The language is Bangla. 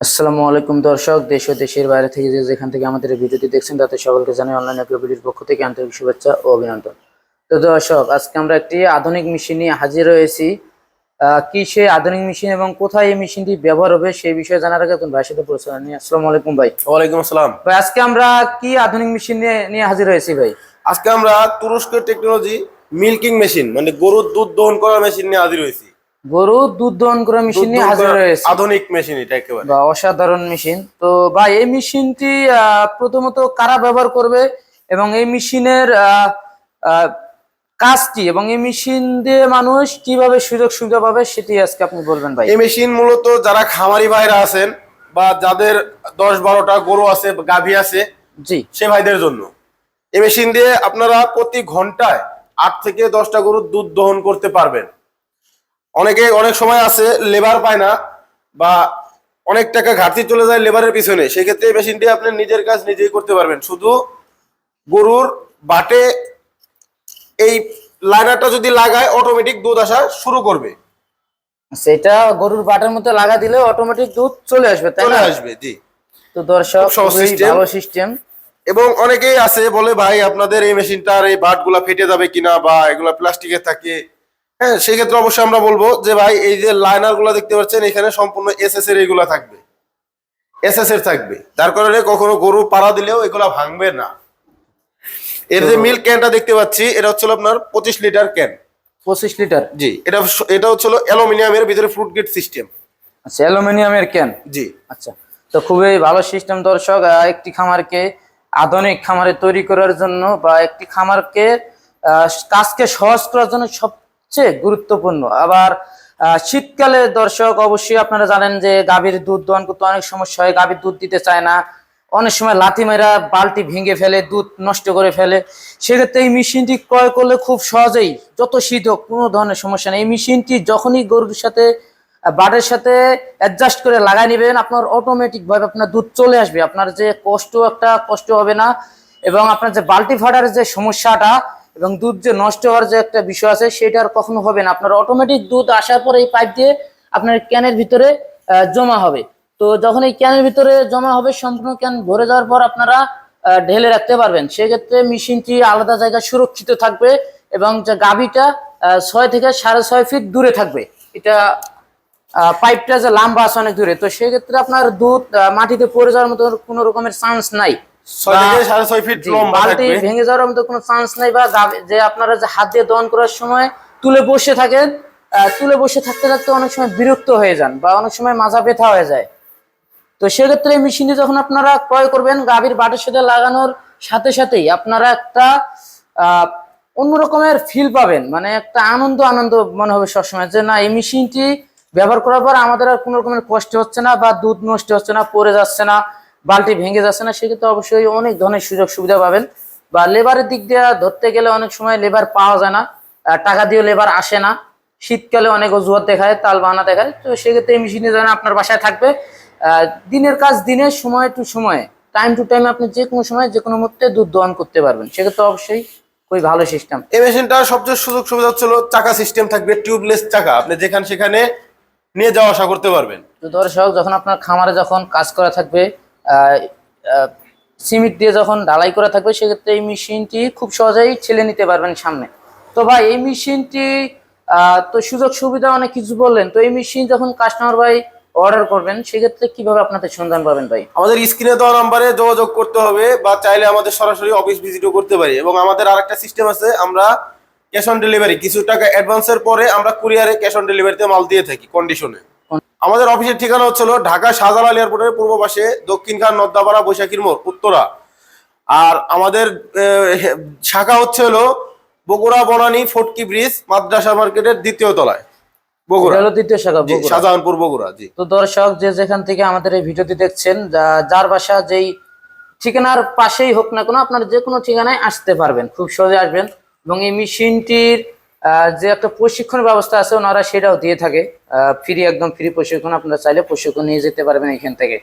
আসসালামু আলাইকুম দর্শক দেশ ও দেশের বাইরে থেকে যে যেখান থেকে আমাদের ভিডিওটি দেখছেন তাতে সকলকে জানাই অনলাইন ভিডিওর পক্ষ থেকে আন্তরিক শুভেচ্ছা ও অভিনন্দন। তো দর্শক আজকে আমরা একটি আধুনিক মেশিন নিয়ে হাজির হয়েছি। কি সেই আধুনিক মেশিন এবং কোথায় এই মেশিনটি ব্যবহার হবে সেই বিষয়ে জানার আগে তুমি ভাইয়ের সাথে পরিচয় নিয়ে আসসালামু আলাইকুম ভাই। ওয়ালাইকুম আসসালাম। ভাই আজকে আমরা কি আধুনিক মেশিন নিয়ে নিয়ে হাজির হয়েছি ভাই? আজকে আমরা তুরস্কের টেকনোলজি মিল্কিং মেশিন মানে গরুর দুধ দহন করার মেশিন নিয়ে হাজির হয়েছি। গরু দুধ দহন করা মেশিন হাজির আধুনিক মেশিন এটা একেবারে। বা অসাধারণ মেশিন। তো ভাই এই মেশিনটি প্রথমত কারা ব্যবহার করবে এবং এই মেশিনের আহ, এবং এই মেশিন দিয়ে মানুষ কীভাবে সুযোগ সুবিধা পাবে সেটি আজকে আপনি বলবেন ভাই। এই মেশিন মূলত যারা খামারি ভাইরা আছেন বা যাদের দশ বারোটা গরু আছে গাভী আছে জি। সে ভাইদের জন্য। এই মেশিন দিয়ে আপনারা প্রতি ঘন্টায় আট থেকে দশটা গরুর দুধ দহন করতে পারবেন। অনেকে অনেক সময় আছে লেবার পায় না বা অনেক টাকা ঘাটতি চলে যায় লেবারের পিছনে। সেক্ষেত্রে এই মেশিনটি আপনি নিজের কাজ নিজেই করতে পারবেন। শুধু গরুর বাটে এই লাইনারটা যদি লাগায় অটোমেটিক দুধ আসা শুরু করবে। সেটা গরুর বাটার মধ্যে লাগা দিলে অটোমেটিক দুধ চলে আসবে তাই চলে আসবে জি। তো দর্শক ভালো সিস্টেম এবং অনেকেই আছে বলে ভাই আপনাদের এই মেশিনটার এই বাটগুলা ফেটে যাবে কিনা বা এগুলা প্লাস্টিকের থাকে হ্যাঁ সেক্ষেত্রে অবশ্যই আমরা বলব যে ভাই এই যে লাইনারগুলা দেখতে পাচ্ছেন এখানে সম্পূর্ণ এস এস এর এইগুলা থাকবে। এস এস এর থাকবে। যার কারণে কখনো গরু পাড়া দিলেও এগুলা ভাঙবে না। এর যে মিল্ক ক্যানটা দেখতে পাচ্ছি এটা হচ্ছে আপনার পঁচিশ লিটার ক্যান পঁচিশ লিটার জি এটা এটা হচ্ছে অ্যালুমিনিয়ামের ভিতরে ফ্রুট গেট সিস্টেম আচ্ছা অ্যালুমিনিয়ামের ক্যান জি। আচ্ছা তো খুবই ভালো সিস্টেম দর্শক একটি খামারকে আধুনিক খামারে তৈরি করার জন্য বা একটি খামারকে কাজকে সহজ করার জন্য সবচেয়ে গুরুত্বপূর্ণ। আবার শীতকালে দর্শক অবশ্যই আপনারা জানেন যে গাভীর দুধ দহন করতে অনেক সমস্যা হয়, গাভীর দুধ দিতে চায় না। অনেক সময় লাথি মেরা বালতি ভেঙে ফেলে, দুধ নষ্ট করে ফেলে। সেক্ষেত্রে এই মেশিনটি ক্রয় করলে খুব সহজেই, যত শীত হোক, কোনো ধরনের সমস্যা নেই। এই মেশিনটি যখনই গরুর সাথে বাটের সাথে অ্যাডজাস্ট করে লাগাই নেবেন, আপনার অটোমেটিক ভাবে আপনার দুধ চলে আসবে। আপনার যে কষ্ট, একটা কষ্ট হবে না। এবং আপনার যে বালতি ফাটার যে সমস্যাটা এবং দুধ যে নষ্ট হওয়ার যে একটা বিষয় আছে, সেটা আর কখনো হবে না। আপনার অটোমেটিক দুধ আসার পরে এই পাইপ দিয়ে আপনার ক্যানের ভিতরে জমা হবে। তো যখন এই ক্যানের ভিতরে জমা হবে, সম্পূর্ণ ক্যান ভরে যাওয়ার পর আপনারা ঢেলে রাখতে পারবেন। সেক্ষেত্রে মেশিনটি আলাদা জায়গায় সুরক্ষিত থাকবে এবং যে গাভিটা ছয় থেকে সাড়ে ছয় ফিট দূরে থাকবে। এটা পাইপটা যে লম্বা আছে অনেক দূরে। তো সেক্ষেত্রে আপনার দুধ মাটিতে পড়ে যাওয়ার মতো কোনো রকমের চান্স নাই। ভেঙে যাওয়ার মতো কোনো চান্স নাই বা গাভ- যে আপনারা যে হাত দিয়ে দহন করার সময় তুলে বসে থাকেন তুলে বসে থাকতে থাকতে অনেক সময় বিরক্ত হয়ে যান বা অনেক সময় মাজা ব্যথা হয়ে যায়। তো সেক্ষেত্রে এই মেশিনটি যখন আপনারা ক্রয় করবেন গাভীর বাটের সাথে লাগানোর সাথে সাথেই আপনারা একটা আহ, অন্য রকমের ফিল পাবেন। মানে একটা আনন্দ আনন্দ মনে হবে সবসময় যে না এই মেশিনটি ব্যবহার করার পর আমাদের আর কোনো রকমের কষ্ট হচ্ছে না বা দুধ নষ্ট হচ্ছে না পড়ে যাচ্ছে না। বালতি ভেঙে যাচ্ছে না সেক্ষেত্রে অবশ্যই অনেক ধরনের সুযোগ সুবিধা পাবেন। বা লেবারের দিক দিয়ে ধরতে গেলে অনেক সময় লেবার পাওয়া যায় না টাকা দিয়ে লেবার আসে না। শীতকালে অনেক অজুহাত দেখায় তাল বাহানা দেখায় তো সেক্ষেত্রে এই মেশিনে যেন আপনার বাসায় থাকবে। দিনের কাজ দিনে সময় টু সময়ে। টাইম টু টাইম আপনি যে কোনো সময় যে কোনো মুহূর্তে দুধ দহন করতে পারবেন। সেক্ষেত্রে অবশ্যই খুবই ভালো সিস্টেম এই মেশিনটা সবচেয়ে সুযোগ সুবিধা হচ্ছিল চাকা সিস্টেম থাকবে টিউবলেস চাকা। আপনি যেখানে সেখানে নিয়ে যাওয়া আসা করতে পারবেন। তো দর্শক যখন আপনার খামারে যখন কাজ করা থাকবে সিমেন্ট দিয়ে যখন ঢালাই করা থাকবে, সেক্ষেত্রে এই মেশিনটি খুব সহজেই ছেলে নিতে পারবেন সামনে। তো ভাই, এই মেশিনটি তো সুযোগ সুবিধা অনেক কিছু বললেন, তো এই মেশিন যখন কাস্টমার ভাই অর্ডার করবেন, সেক্ষেত্রে কীভাবে আপনাদের সন্ধান পাবেন ভাই? আমাদের স্ক্রিনে দেওয়া নাম্বারে যোগাযোগ করতে হবে বা চাইলে আমাদের সরাসরি অফিস ভিজিটও করতে পারি। এবং আমাদের আরেকটা সিস্টেম আছে, আমরা ক্যাশ অন ডেলিভারি কিছু টাকা অ্যাডভান্সের পরে আমরা কুরিয়ারে ক্যাশ অন ডেলিভারিতে মাল দিয়ে থাকি কন্ডিশনে আমাদের অফিসের ঠিকানা হচ্ছিল ঢাকা শাহজালাল এয়ারপোর্টের পূর্ব পাশে দক্ষিণ খান নদ্দাপাড়া বৈশাখীর মোড় উত্তরা। আর আমাদের শাখা হচ্ছে হলো বগুড়া বনানী ফটকি ব্রিজ মাদ্রাসা মার্কেটের দ্বিতীয় তলায়। বগুড়া। হলো দ্বিতীয় শাখা বগুড়া। শাহজাহানপুর বগুড়া জি। তো দর্শক যে যেখান থেকে আমাদের এই ভিডিওটি দেখছেন যার বাসা যেই ঠিকানার পাশেই হোক না কোনো আপনার যে কোনো ঠিকানায় আসতে পারবেন খুব সহজে আসবেন। এবং এই মেশিনটির যে একটা প্রশিক্ষণ ব্যবস্থা আছে, ওনারা সেটাও দিয়ে থাকে। ফ্রি, একদম ফ্রি প্রশিক্ষণ, আপনারা চাইলে প্রশিক্ষণ নিয়ে যেতে পারবেন এখান থেকে।